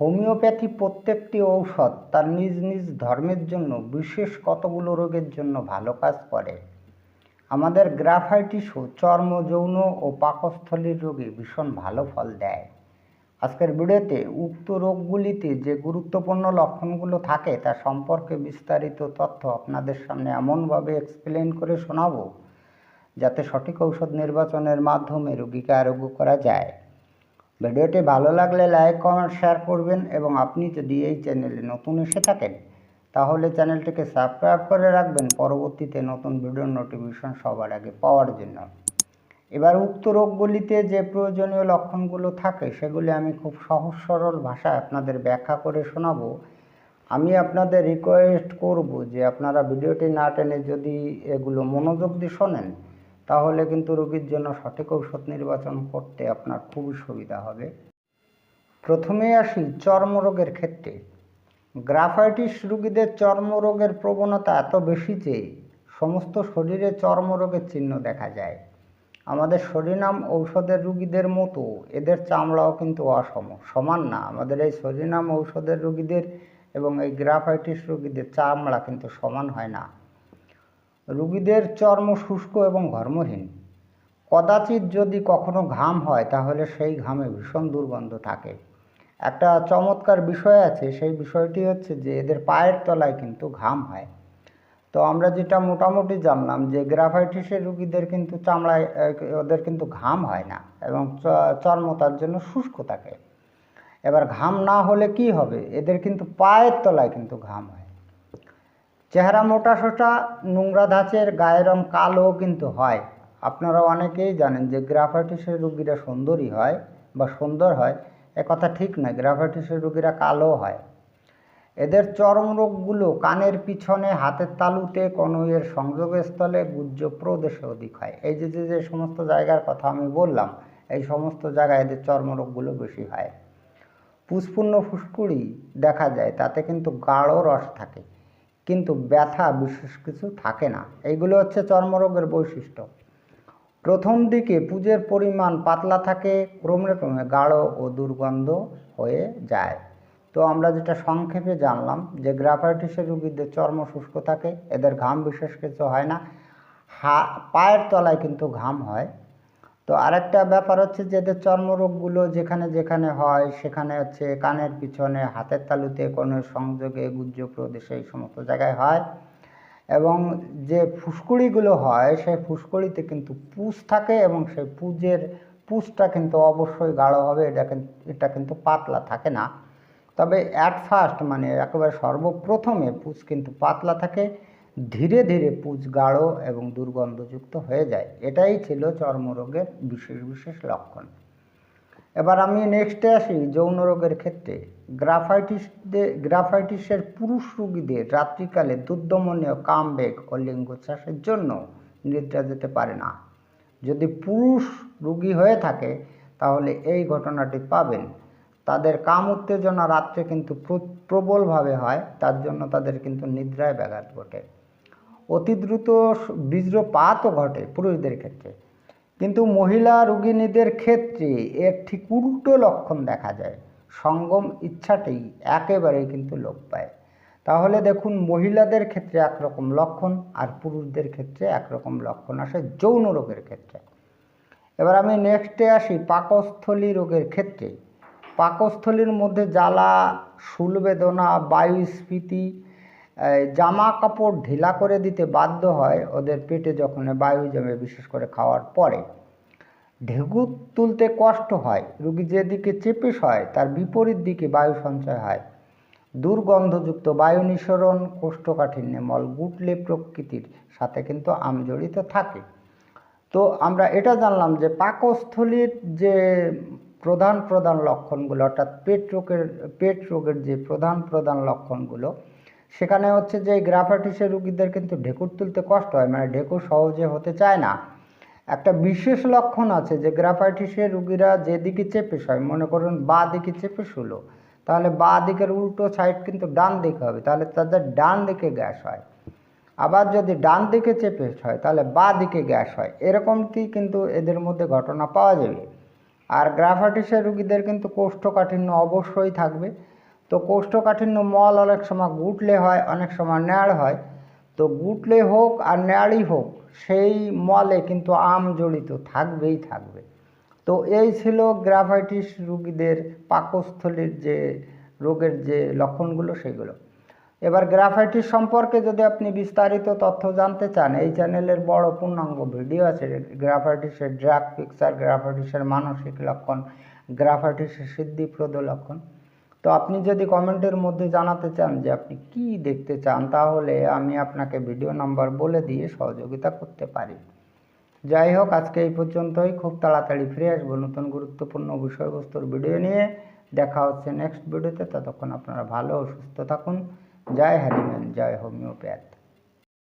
Homeopathy প্রত্যেকটি ঔষধ তার নিজ নিজ ধর্মের জন্য বিশেষ কতগুলো রোগের জন্য ভালো কাজ করে। আমাদের গ্রাফাইটিসও চর্ম, যৌন ও পাকস্থলীর রোগে ভীষণ ভালো ফল দেয়। আজকের ভিডিওতে উক্ত রোগগুলিতে যে গুরুত্বপূর্ণ লক্ষণগুলো থাকে তা সম্পর্কে বিস্তারিত তথ্য আপনাদের সামনে এমনভাবে এক্সপ্লেন করে শোনাবো, যাতে সঠিক ঔষধ নির্বাচনের মাধ্যমে রোগীকে আরোগ্য করা যায়। ভিডিওটি ভালো লাগলে লাইক, কমেন্ট, শেয়ার করবেন এবং আপনি যদি এই চ্যানেলে নতুন এসে থাকেন, তাহলে চ্যানেলটিকে সাবস্ক্রাইব করে রাখবেন। পরবর্তীতে নতুন ভিডিওর নোটিফিকেশন সবার আগে পাওয়ার জন্য। এবার উক্ত রোগগুলিতে যে প্রয়োজনীয় লক্ষণগুলো থাকে, সেগুলি আমি খুব সহজ সরল ভাষায় আপনাদের ব্যাখ্যা করে শোনাবো। আমি আপনাদের রিকোয়েস্ট করব যে আপনারা ভিডিওটি না টেনে যদি এগুলো মনোযোগ দিয়ে শোনেন তাহলে কিন্তু রোগীর জন্য সঠিক ঔষধ নির্বাচন করতে আপনার খুবই সুবিধা হবে। প্রথমেই আসি চর্মরোগের ক্ষেত্রে। গ্রাফাইটিস রোগীদের চর্মরোগের প্রবণতা এত বেশি যে সমস্ত শরীরে চর্মরোগের চিহ্ন দেখা যায়। আমাদের শরীরাম ঔষধের রুগীদের মতো এদের চামড়াও কিন্তু অসম, সমান না। আমাদের এই শরীরাম ঔষধের রুগীদের এবং এই গ্রাফাইটিস রুগীদের চামড়া কিন্তু সমান হয় না। রুগীদের চর্ম শুষ্ক এবং ঘর্মহীন। কদাচিৎ যদি কখনো ঘাম হয়, তাহলে সেই ঘামে ভীষণ দুর্গন্ধ থাকে। একটা চমৎকার বিষয় আছে, সেই বিষয়টি হচ্ছে যে এদের পায়ের তলায় কিন্তু ঘাম হয়। তো আমরা যেটা মোটামুটি জানলাম যে গ্রাফাইটিসের রুগীদের কিন্তু চামড়ায় ওদের কিন্তু ঘাম হয় না এবং চর্ম তার জন্য শুষ্ক থাকে। এবার ঘাম না হলে কি হবে? এদের কিন্তু পায়ের তলায় কিন্তু ঘাম হয়। চেহারা মোটা সোটা, নোংরা ধাঁচের গায়ের রং কালো কিন্তু হয়। আপনারা অনেকেই জানেন যে গ্রাফাইটিসের রুগীরা সুন্দরী হয় বা সুন্দর হয়, এ কথা ঠিক নয়, গ্রাফাইটিসের রুগীরা কালো হয়। এদের চর্মরোগগুলো কানের পিছনে, হাতের তালুতে, কনুইয়ের সংযোগস্থলে গুজ্জ প্রদেশে অধিক হয়। এই যে যে যে সমস্ত জায়গার কথা আমি বললাম, এই সমস্ত জায়গায় এদের চর্মরোগগুলো বেশি হয়। পুষ্পূর্ণ ফুসকুড়ি দেখা যায়, তাতে কিন্তু গাঢ় রস থাকে। কিন্তু ব্যথা বিশেষ কিছু থাকে না। এইগুলো হচ্ছে চর্মরোগের বৈশিষ্ট্য। প্রথম দিকে পুজের পরিমাণ পাতলা থাকে, ক্রমে ক্রমে গাঢ় ও দুর্গন্ধ হয়ে যায়। তো আমরা যেটা সংক্ষেপে জানলাম যে গ্রাফাইটিসের রুগীদের চর্ম শুষ্ক থাকে, এদের ঘাম বিশেষ কিছু হয় না। হা, পায়ের তলায় কিন্তু ঘাম হয়। তো আরেকটা ব্যাপার হচ্ছে যে এদের চর্মরোগগুলো যেখানে যেখানে হয়, সেখানে হচ্ছে কানের পিছনে, হাতের তালুতে কোনো সংযোগে গুজ্জ প্রদেশে এই সমস্ত জায়গায় হয়। এবং যে ফুসকুড়িগুলো হয়, সেই ফুসকুড়িতে কিন্তু পুষ থাকে এবং সেই পুজের পুষটা কিন্তু অবশ্যই গাঢ় হবে। এটা কিন্তু এটা কিন্তু পাতলা থাকে না। তবে অ্যাট ফার্স্ট মানে একেবারে সর্বপ্রথমে পুষ কিন্তু পাতলা থাকে। ধীরে ধীরে পুজ গাঢ় এবং দুর্গন্ধযুক্ত হয়ে যায়। এটাই ছিল চর্মরোগের বিশেষ বিশেষ লক্ষণ। এবার আমি নেক্সটে আসি যৌন রোগের ক্ষেত্রে। গ্রাফাইটিসদের গ্রাফাইটিসের পুরুষ রুগীদের রাত্রিকালে দুর্দমনীয় কামবেগ ও লিঙ্গোচ্ছ্বাসের জন্য নিদ্রা যেতে পারে না। যদি পুরুষ রুগী হয়ে থাকে, তাহলে এই ঘটনাটি পাবেন। তাদের কাম উত্তেজনা রাত্রে কিন্তু প্রবলভাবে হয়, তার জন্য তাদের কিন্তু নিদ্রায় ব্যাঘাত ঘটে। অতি দ্রুত বীর্যপাতও ঘটে পুরুষদের ক্ষেত্রে। কিন্তু মহিলা রোগিণীদের ক্ষেত্রে এর ঠিক উল্টো লক্ষণ দেখা যায়। সঙ্গম ইচ্ছাটি একেবারেই কিন্তু লোপ পায়। তাহলে দেখুন, মহিলাদের ক্ষেত্রে একরকম লক্ষণ আর পুরুষদের ক্ষেত্রে একরকম লক্ষণ আসে যৌন রোগের ক্ষেত্রে। এবার আমি নেক্সটে আসি, পাকস্থলী রোগের ক্ষেত্রে। পাকস্থলীর মধ্যে জ্বালা শুলবেদনা বায়ুস্ফীতি জামা কাপড় ঢিলা করে দিতে বাধ্য হয় ওদের পেটে যখন বায়ু জমে, বিশেষ করে খাওয়ার পরে। ঢেকু তুলতে কষ্ট হয়, রুগী যেদিকে চেপে হয়, তার বিপরীত দিকে বায়ু সঞ্চয় হয়। দুর্গন্ধযুক্ত বায়ু নিঃসরণ, কোষ্ঠকাঠিন্য মল গুটলে প্রকৃতির সাথে কিন্তু আম জড়িত থাকে। তো আমরা এটা জানলাম যে পাকস্থলীর যে প্রধান প্রধান লক্ষণগুলো, অর্থাৎ পেট রোগের পেট রোগের যে প্রধান প্রধান লক্ষণগুলো সেখানে হচ্ছে যে গ্রাফাইটিসের রুগীদের কিন্তু ঢেকুর তুলতে কষ্ট হয় মানে ঢেকুর সহজে হতে চায় না। একটা বিশেষ লক্ষণ আছে যে গ্রাফাইটিসের রুগীরা যেদিকে চেপে হয় মনে করুন বা দিকে চেপে শুলো, তাহলে বা দিকের উল্টো সাইড কিন্তু ডান দিকে হবে, তাহলে তাদের ডান দিকে গ্যাস হয়। আবার যদি ডান দিকে চেপে হয় তাহলে বা দিকে গ্যাস হয়। এরকমটি কিন্তু এদের মধ্যে ঘটনা পাওয়া যাবে। আর গ্রাফাইটিসের রুগীদের কিন্তু কোষ্ঠকাঠিন্য অবশ্যই থাকবে। তো কোষ্ঠকাঠিন্য মল অনেক সময় গুটলে হয়, অনেক সময় ন্যাড় হয়। তো গুটলে হোক আর ন্যাড়ই হোক, সেই মলে কিন্তু আম জড়িত থাকবেই থাকবে। তো এই ছিল গ্রাফাইটিস রুগীদের পাকস্থলীর যে, রোগের যে লক্ষণগুলো সেগুলো। এবার গ্রাফাইটিস সম্পর্কে যদি আপনি বিস্তারিত তথ্য জানতে চান, এই চ্যানেলের বড় পূর্ণাঙ্গ ভিডিও আছে, গ্রাফাইটিসের ড্রাগ পিকচার গ্রাফাইটিসের মানসিক লক্ষণ, গ্রাফাইটিসের সিদ্ধিপ্রদ লক্ষণ। তো আপনি যদি কমেন্টের মধ্যে জানাতে চান যে আপনি কি দেখতে চান, তাহলে আমি আপনাকে ভিডিও নাম্বার বলে দিয়ে সহযোগিতা করতে পারি। যাই হোক, আজকে এই পর্যন্তই। খুব তাড়াতাড়ি ফিরে আসব নতুন গুরুত্বপূর্ণ বিষয়বস্তুর ভিডিও নিয়ে। দেখা হচ্ছে নেক্সট ভিডিওতে ততক্ষণ আপনারা ভালো ও সুস্থ থাকুন। জয় হ্যারিম্যান জয় হোমিওপ্যাথ।